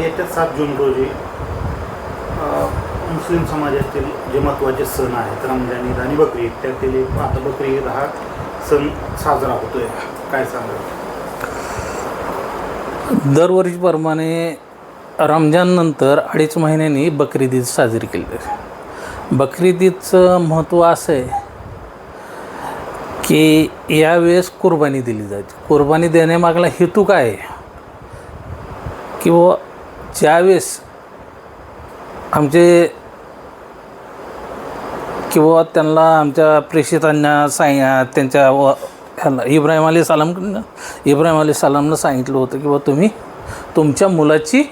येत्या सात जून रोजी मुस्लिम समाजातील जे महत्त्वाचे सण आहेत रमजान ईद आणि बकरी ईद त्यातील एक आता बकरी ईद हा सण साजरा होतोय. काय सांगा दरवर्षीप्रमाणे रमजाननंतर अडीच महिन्यांनी बकरीद ईद साजरी केली. जाते बकरीद ईदचं महत्त्व असं आहे की यावेळेस कुर्बानी दिली जाते. कुर्बानी देण्यामागला हेतू काय आहे? की बुवा ज्यावेळेस आमचे किंवा त्यांना आमच्या प्रेषितांना सांग त्यांच्या व ह्याला इब्राहिम अली सलाम इब्राहिम अली सलामनं सांगितलं होतं की बा तुम्ही तुमच्या मुलाची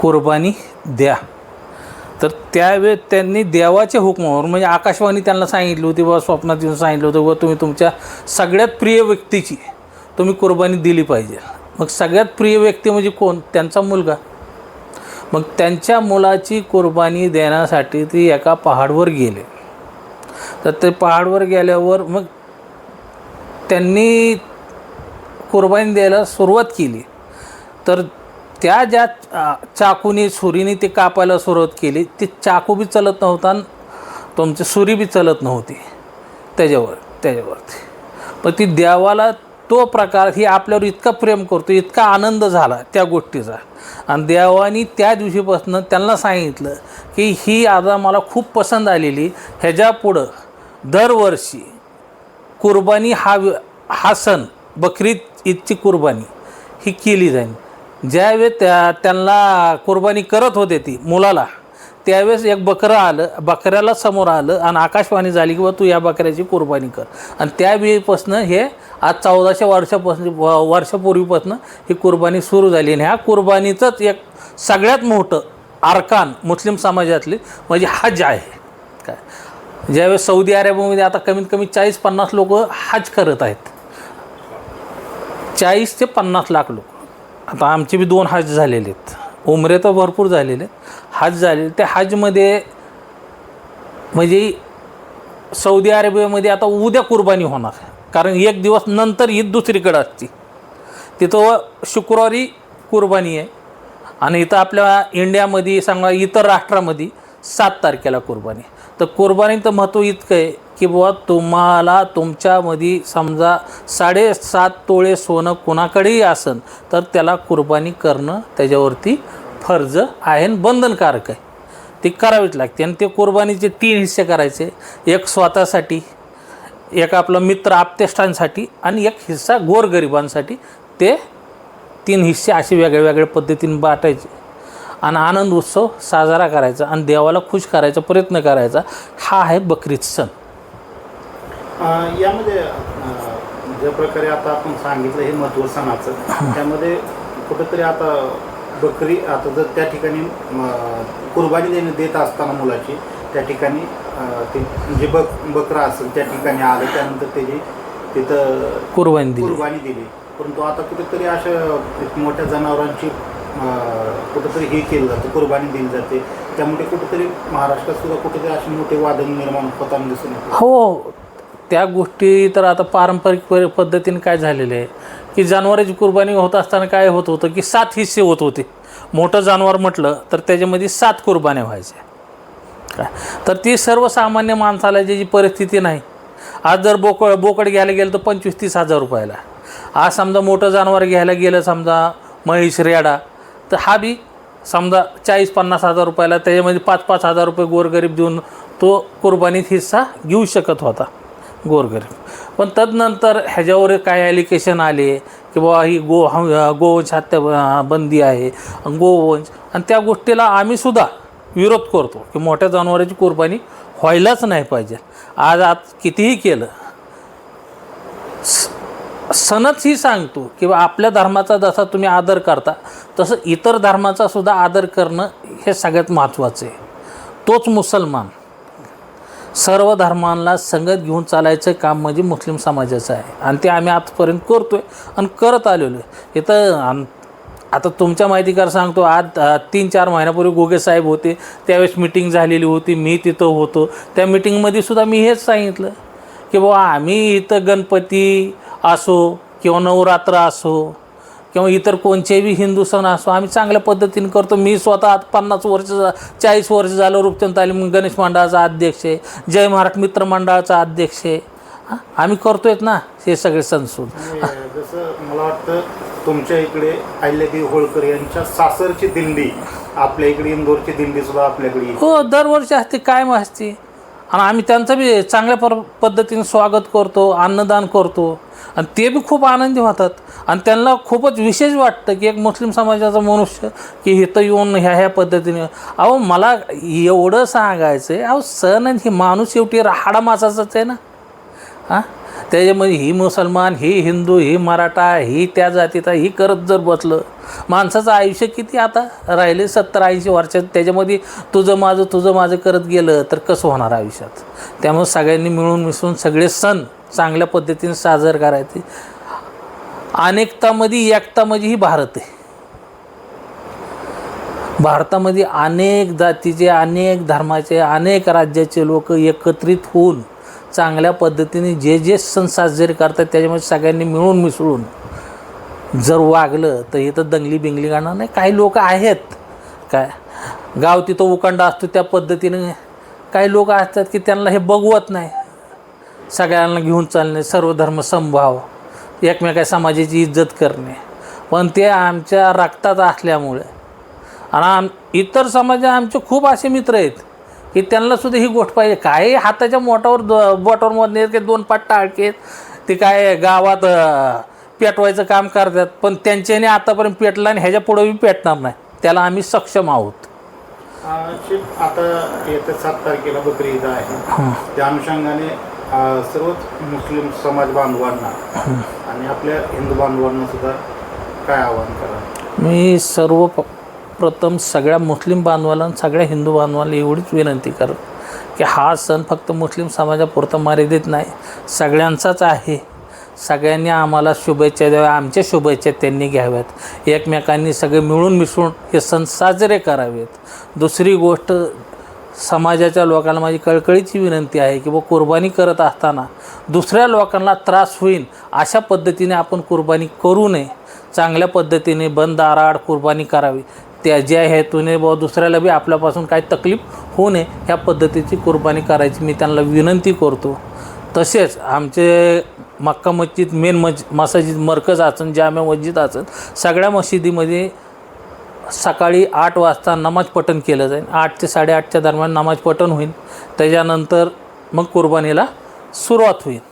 कुर्बानी द्या. तर त्यावेळेस त्यांनी देवाच्या हुकमावर म्हणजे आकाशवाणी त्यांना सांगितली होती बा स्वप्नात येऊन सांगितलं होतं बा तुम्ही तुमच्या सगळ्यात प्रिय व्यक्तीची तुम्ही कुर्बानी दिली पाहिजे. मग सगळ्यात प्रिय व्यक्ती म्हणजे कोण? त्यांचा मुलगा. मग त्यांच्या मुलाची कुर्बानी देण्यासाठी ती एका पहाडवर गेले. तर ते पहाडवर गेल्यावर मग त्यांनी कुर्बानी द्यायला सुरुवात केली. तर त्या ज्या चाकूने सुरीने ते कापायला सुरुवात केली ते चाकू बी चलत नव्हता आणि तुमची सुरी बी चलत नव्हती. त्याच्यावर त्याच्यावरती. पण ती देवाला तो प्रकार ही आपल्यावर इतका प्रेम करतो इतका आनंद झाला त्या गोष्टीचा. आणि देवानी त्या दिवशीपासून त्यांना सांगितलं की ही आता मला खूप पसंत आलेली. ह्याच्या पुढं दरवर्षी कुर्बानी हा हा सण बकरीद ईदची कुर्बानी ही केली जाईल. ज्यावेळी त्या त्यांना कुर्बानी करत होते ती मुलाला त्यावेळेस एक बकरं आलं बकऱ्याला समोर आलं आणि आकाशवाणी झाली की बा तू या बकऱ्याची कुर्बानी कर. आणि त्यावेळीपासून हे आज चौदाशे वर्षापासून वर्षापूर्वीपासून ही कुर्बानी सुरू झाली. आणि ह्या कुर्बानीचंच एक सगळ्यात मोठं आरकान मुस्लिम समाजातली म्हणजे हज आहे. काय? ज्यावेळेस सौदी अरेबियामध्ये आता कमीत कमी चाळीस पन्नास लोक हज करत आहेत. चाळीस ते पन्नास लाख लोक. आता आमचे बी दोन हज झालेले आहेत. उमरे तर भरपूर झालेले. हज झालेले त्या हजमध्ये म्हणजे सौदी अरेबियामध्ये आता उद्या कुर्बानी होणार कारण एक दिवस नंतर ईद दुसरीकडे असते. तिथं शुक्रवारी कुर्बानी आहे. आणि इथं आपल्या इंडियामध्ये सांगा इतर राष्ट्रामध्ये सात तारखेला कुर्बानी तर कुर्बानीचं महत्त्व इतकं आहे की बुवा तुम्हाला तुमच्यामध्ये समजा साडेसात तोळे सोनं कोणाकडेही असन तर त्याला कुर्बानी करणं त्याच्यावरती फर्ज आहे आणि बंधनकारक आहे. ती करावीच लागते आणि ते कुर्बानीचे तीन हिस्से करायचे एक स्वतःसाठी एक आपलं मित्र आप्तेष्टांसाठी आणि एक हिस्सा गोरगरिबांसाठी. ते तीन हिस्से असे वेगळ्या वेगळ्या पद्धतीने बाटायचे. आणि आनंद उत्सव साजरा करायचा आणि देवाला खुश करायचा प्रयत्न करायचा. हा आहे बकरीद सण. यामध्ये ज्या प्रकारे आता आपण सांगितलं हे महत्त्व सणाचं त्यामध्ये कुठंतरी आता बकरी आता जर त्या ठिकाणी कुर्बानी देणे देत असताना मुलाची त्या ठिकाणी ते जे बक बकरा असेल त्या ठिकाणी आलं त्यानंतर त्याची तिथं कुर्बानी दिली. कुर्बानी दिली. परंतु आता कुठेतरी अशा मोठ्या जनावरांची कुठंतरी हे केलं जातं कुर्बानी दिली जाते. त्यामुळे कुठंतरी महाराष्ट्रात सुद्धा कुठेतरी असे मोठे वादन निर्माण होताना दिसून हो त्या गोष्टी तर आता पारंपरिक प- पद्धतीने काय झालेलं आहे? की जनावरांची कुर्बानी होत असताना काय होत होतं? की सात हिस्से होत होते. मोठं जनावर म्हटलं तर त्याच्यामध्ये सात कुर्बान्या व्हायच्या. काय? तर ती सर्वसामान्य माणसाला ज्याची परिस्थिती नाही. आज जर बोकड बोकड घ्यायला गेलं तर पंचवीस तीस हजार रुपयाला. आज समजा मोठं जनावर घ्यायला गेलं समजा म्हैस रेडा तर हा बी समजा चाळीस पन्नास हजार रुपयाला त्याच्यामध्ये पाच पाच हजार रुपये गोरगरीब देऊन तो कुर्बानीत हिस्सा घेऊ शकत होता गोरगरीब. पण तदनंतर ह्याच्यावर काय ॲलिकेशन आले की बाबा ही गो गोवंश हत्या बंदी आहे गोवंश. आणि त्या गोष्टीला आम्हीसुद्धा विरोध करतो की मोठ्या जनावरांची कुर्बानी व्हायलाच नाही पाहिजे. आज आत कितीही केलं सणच ही सांगतो किंवा आपल्या धर्माचा जसा तुम्ही आदर करता तसं इतर धर्माचा सुद्धा आदर करणं हे सगळ्यात महत्त्वाचं आहे. तोच मुसलमान. सर्व धर्मांना संगत घेऊन चालायचं काम म्हणजे मुस्लिम समाजाचं आहे. आणि ते आम्ही आजपर्यंत करतो आहे आणि करत आलेलो आहे. इथं आता तुमच्या माहितीकार सांगतो आज तीन चार महिन्यापूर्वी गोगे साहेब होते त्यावेळेस मिटिंग झालेली होती मी तिथं होतो. त्या मिटिंगमध्ये सुद्धा मी हेच सांगितलं की बाबा आम्ही इथं गणपती असो किंवा नवरात्र असो किंवा इतर कोणतेही हिंदू सण असो आम्ही चांगल्या पद्धतीने करतो. मी स्वतः आज पन्नास वर्ष चाळीस वर्ष झालं रूपचंद तालीम गणेश मंडळाचा अध्यक्ष आहे जय महाराष्ट्र मित्र मंडळाचा अध्यक्ष आहे. आम्ही करतोयत ना हे सगळे सण आणि जसं मला वाटतं तुमच्या इकडे अहिल्यादेवी होळकर यांच्या सासरची दिंडी आपल्या इकडे इंदोरची दिंडी सुद्धा आपल्याकडे. हो दरवर्षी असते कायम असते. आणि आम्ही त्यांचं बी चांगल्या पर पद्धतीने स्वागत करतो अन्नदान करतो. आणि ते बी खूप आनंदी होतात. आणि त्यांना खूपच विशेष वाटतं की एक मुस्लिम समाजाचा मनुष्य की इथं येऊन ह्या ह्या पद्धतीने अहो मला एवढं सांगायचं आहे अहो सण आणि हे माणूस शेवटी राहाडा मासाचाच आहे ना? हां? त्याच्यामध्ये ही मुसलमान ही हिंदू ही मराठा ही त्या जातीचा ही करत जर बसलं माणसाचं आयुष्य किती आता राहिले? सत्तर ऐंशी वर्षात त्याच्यामध्ये तुझं माझं तुझं माझं करत गेलं तर कसं होणार आयुष्यात? त्यामुळे सगळ्यांनी मिळून मिसळून सगळे सण चांगल्या पद्धतीने साजर करायचे. अनेकतामध्ये एकतामध्ये ही भारत आहे. भारतामध्ये अनेक जातीचे अनेक धर्माचे अनेक राज्याचे लोक एकत्रित होऊन चांगल्या पद्धतीने जे जे सण साजरे करतात त्याच्यामध्ये सगळ्यांनी मिळून मिसळून जर वागलं तर इथं दंगली बिंगली गाणं नाही. काही लोक आहेत. काय? गाव तिथं उकांडा असतो त्या पद्धतीने. काही लोक असतात की त्यांना हे बघवत नाही. सगळ्यांना घेऊन चालणे सर्व धर्म समभाव एकमेका समाजाची इज्जत करणे. पण ते आमच्या रक्तात असल्यामुळे आणि आम इतर समाज आमचे खूप असे मित्र आहेत की त्यांना सुद्धा ही गोष्ट पाहिजे. काय हाताच्या मोठावर दो बोटावर मधले की दोन पाट टाळकेत ते काय गावात पेटवायचं काम करतात पण त्यांच्याने आतापर्यंत पेटलं आणि ह्याच्या पुढे बी पेटणार नाही. त्याला आम्ही सक्षम आहोत. आता येत्या सात तारखेला बकरी ईद आहे. त्या अनुषंगाने सर्वच मुस्लिम समाज बांधवांना आणि आपल्या हिंदू बांधवांना सुद्धा काय आवाहन करा? मी सर्व प्रथम सगळ्या मुस्लिम बांधवाला आणि सगळ्या हिंदू बांधवाला एवढीच विनंती करत की हा सण फक्त मुस्लिम समाजापुरता मर्यादित नाही सगळ्यांचाच आहे. सगळ्यांनी आम्हाला शुभेच्छा द्याव्या आमच्या शुभेच्छा त्यांनी घ्याव्यात. एकमेकांनी सगळे मिळून मिसळून हे सण साजरे करावेत. दुसरी गोष्ट समाजाच्या लोकांना माझी कळकळीची विनंती आहे की व कुर्बानी करत असताना दुसऱ्या लोकांना त्रास होईल अशा पद्धतीने आपण कुर्बानी करू नये. चांगल्या पद्धतीने बंद आराड कुर्बानी करावी. त्या ज्या हेतूने व दुसऱ्याला बी आपल्यापासून काही तकलीफ होऊ नये. ह्या पद्धतीची कुर्बानी करायची मी त्यांना विनंती करतो. तसेच आमचे मक्का मस्जिद मेन मज मसाजिद मरकज असन जाम्या मस्जिद असन सगळ्या मशिदीमध्ये सकाळी आठ वाजता नमाज पठण केलं जाईल. आठ ते साडेआठच्या दरम्यान नमाज पठण होईल. त्याच्यानंतर मग कुर्बानीला सुरुवात होईल.